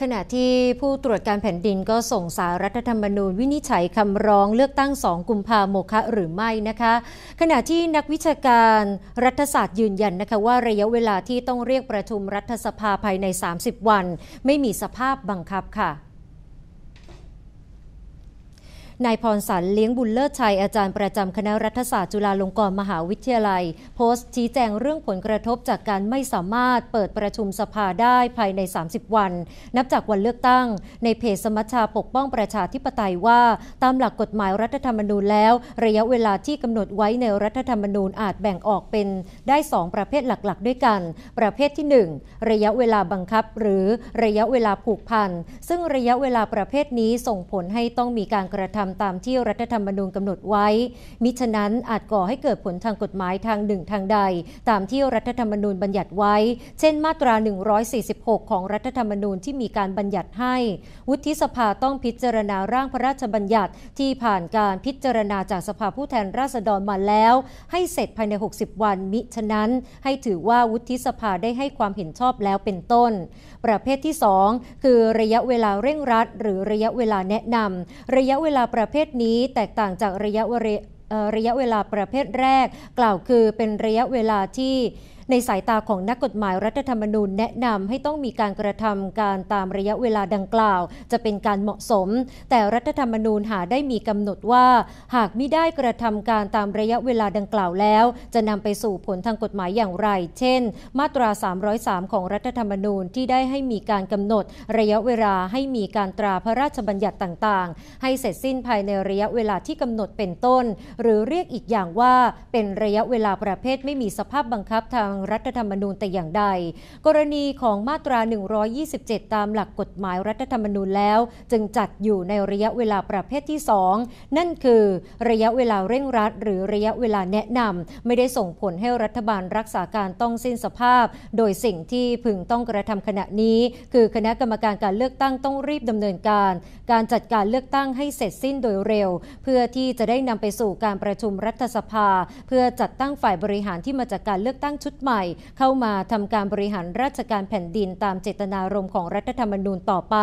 ขณะที่ผู้ตรวจการแผ่นดินก็ส่งสารรัฐธรรมนูญวินิจฉัยคำร้องเลือกตั้ง 2 กุมภาโมคะหรือไม่นะคะ ขณะที่นักวิชาการรัฐศาสตร์ยืนยันนะคะว่าระยะเวลาที่ต้องเรียกประชุมรัฐสภาภายใน 30 วัน ไม่มีสภาพบังคับค่ะ นายพรสันเลี้ยงบุญเลิศชัยอาจารย์ประจำคณะรัฐศาสตร์จุฬาลงกรณ์มหาวิทยาลัย โพสต์ชี้แจงเรื่องผลกระทบจากการไม่สามารถเปิดประชุมสภาได้ภายใน 30 วัน นับจากวันเลือกตั้ง ในเพจสมัชชาปกป้องประชาธิปไตยว่า ตามหลักกฎหมายรัฐธรรมนูญแล้ว ระยะเวลาที่กำหนดไว้ในรัฐธรรมนูญอาจแบ่งออกเป็นได้ 2 ประเภทหลักๆ ด้วยกัน ประเภทที่ 1 ระยะเวลาบังคับ หรือระยะเวลาผูกพันซึ่งระยะเวลาประเภทนี้ส่งผลให้ต้องมีการกระทำตามที่รัฐธรรมนูญกำหนดไว้ มิฉะนั้นอาจก่อให้เกิดผลทางกฎหมายทางหนึ่งทางใด ตามที่รัฐธรรมนูญบัญญัติไว้ เช่น มาตรา 146 ของรัฐธรรมนูญที่มีการบัญญัติให้ วุฒิสภาต้องพิจารณาร่างพระราชบัญญัติที่ผ่านการพิจารณาจากสภาผู้แทนราษฎรมาแล้ว ให้เสร็จภายใน 60 วัน มิฉะนั้นให้ถือว่าวุฒิสภาได้ให้ความเห็นชอบแล้วเป็นต้น ประเภทที่ 2 คือระยะเวลาเร่งรัด หรือระยะเวลาแนะนำระยะเวลาประเภทนี้แตกต่างจากระยะระยะเวลาประเภทแรก กล่าวคือเป็นระยะเวลาที่ ในสายตาของนักกฎหมายรัฐธรรมนูญแนะนำให้ต้องมีการกระทำการตามระยะเวลาดังกล่าว จะเป็นการเหมาะสม แต่รัฐธรรมนูญหาได้มีกำหนดว่า หากไม่ได้กระทำการตามระยะเวลาดังกล่าวแล้ว จะนำไปสู่ผลทางกฎหมายอย่างไร เช่น มาตรา 303 ของรัฐธรรมนูญที่ได้ให้มีการกำหนด ระยะเวลาให้มีการตราพระราชบัญญัติต่างๆ ให้เสร็จสิ้นภายในระยะเวลาที่กำหนดเป็นต้น หรือเรียกอีกอย่างว่าเป็นระยะเวลาประเภทไม่มีสภาพบังคับทางรัฐธรรมนูญแต่อย่างใด กรณีของมาตรา 127 ตามหลักกฎหมายรัฐธรรมนูญแล้ว จึงจัดอยู่ในระยะเวลาประเภทที่ 2 นั่นคือระยะเวลาเร่งรัด หรือระยะเวลาแนะนำไม่ได้ส่งผลให้รัฐบาลรักษาการต้องสิ้นสภาพ โดยสิ่งที่พึงต้องกระทำขณะนี้ คือคณะกรรมการการเลือกตั้งต้องรีบดำเนินการ การจัดการเลือกตั้งให้เสร็จสิ้นโดยเร็ว เพื่อที่จะได้นำไปสู่การประชุมรัฐสภา เพื่อจัดตั้งฝ่ายบริหารที่มาจากการเลือกตั้งชุดใหม่ เข้ามาทำการบริหารราชการแผ่นดินตามเจตนารมณ์ของรัฐธรรมนูญต่อไป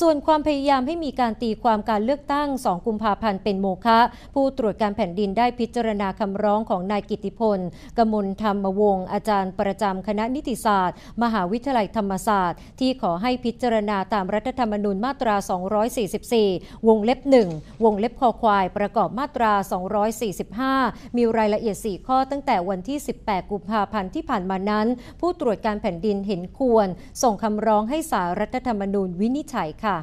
ส่วนความพยายามให้มีการตีความการเลือกตั้ง 2 กุมภาพันธ์เป็นโมฆะผู้ตรวจการแผ่นดินได้พิจารณาคำร้องของนายกิติพลกมลธรรมวงศ์อาจารย์ประจำคณะนิติศาสตร์ มหาวิทยาลัยธรรมศาสตร์ ที่ขอให้พิจารณาตามรัฐธรรมนูญมาตรา 244 วงเล็บ 1 วงเล็บคอควาย ประกอบมาตรา 245 มีรายละเอียด 4 ข้อตั้งแต่วันที่ 18 กุมภาพันธ์ที่ผ่านมานั้น ผู้ตรวจการแผ่นดินเห็นควร ส่งคำร้องให้สารรัฐธรรมนูญวินิจฉัยค่ะ